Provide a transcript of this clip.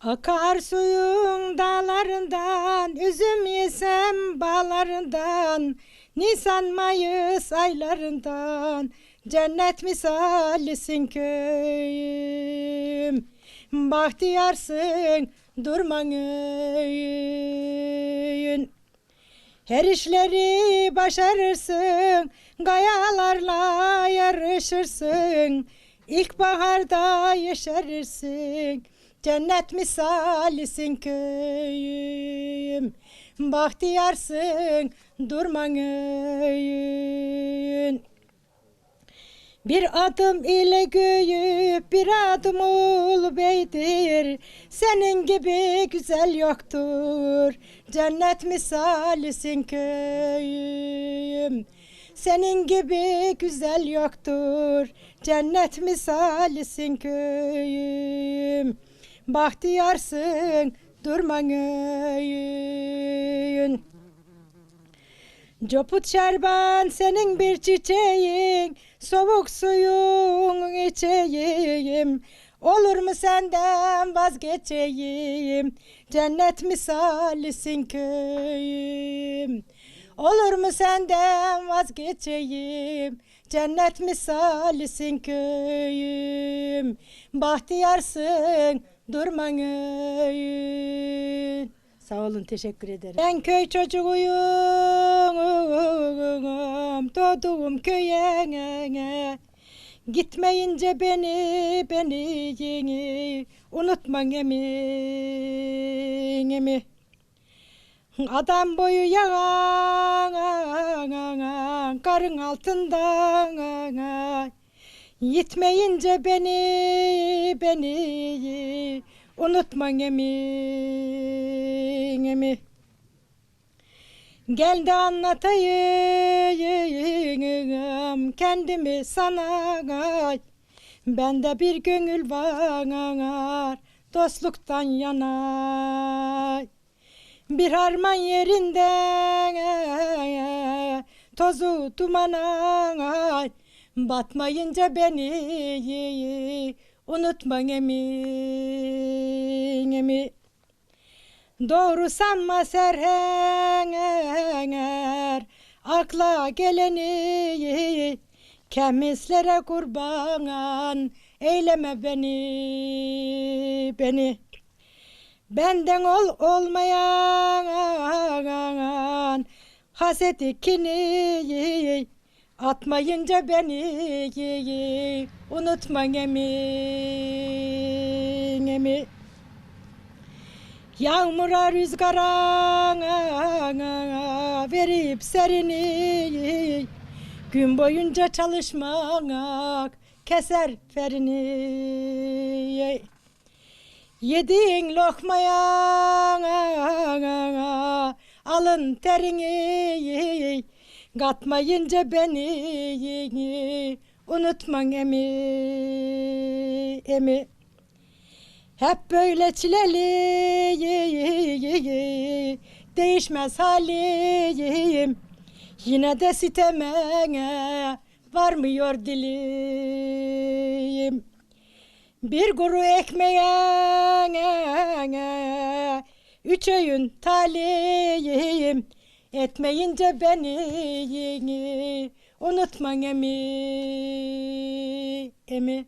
Akar suyun dağlarından, üzüm yesem bağlarından, Nisan Mayıs aylarından, cennet misalisin köyüm. Bahtiyarsın durman. Her işleri başarırsın, gayalarla yarışırsın. İlkbaharda yeşerirsin, cennet misalisin köyüm. Bahtiyarsın, durman öyün. Bir adım ile büyüyüp bir adım ol beydir. Senin gibi güzel yoktur. Cennet misalisin köyüm. Senin gibi güzel yoktur. Cennet misalisin köyüm. Bahtiyarsın durman öyün. Coput şerban senin bir çiçeğin, soğuk suyun içeyim. Olur mu senden vazgeçeyim, cennet misalisin köyüm. Olur mu senden vazgeçeyim, cennet misalisin köyüm. Bahtiyarsın, durman öyün. Sağ olun, teşekkür ederim. Ben köy çocuğuyum, doğduğum köye. Gitmeyince beni, beni yeni, unutman emin emi. Adam boyu yalan, karın altında. Gitmeyince beni, beni, unutman emin emi. Gel de anlatayım kendimi sana. Bende bir gönül var dostluktan yana. Bir harman yerinde tozu dumana batmayınca beni unutma emin emi. Doğru sanma serhenger akla geleni kemislere kurban eyleme beni beni benden ol olmayan haset ikini atmayınca beni unutma emin emi. Yağmura rüzgara verip serini Gün boyunca çalışmak keser ferini Yediğin lokmaya alın terini Katmayınca beni unutman emi emi. Hep böyle çileli değişmez halim Yine de sitemene varmıyor dilim. Bir kuru ekmeğe üç öğün talim Etmeyince beni unutman emi emi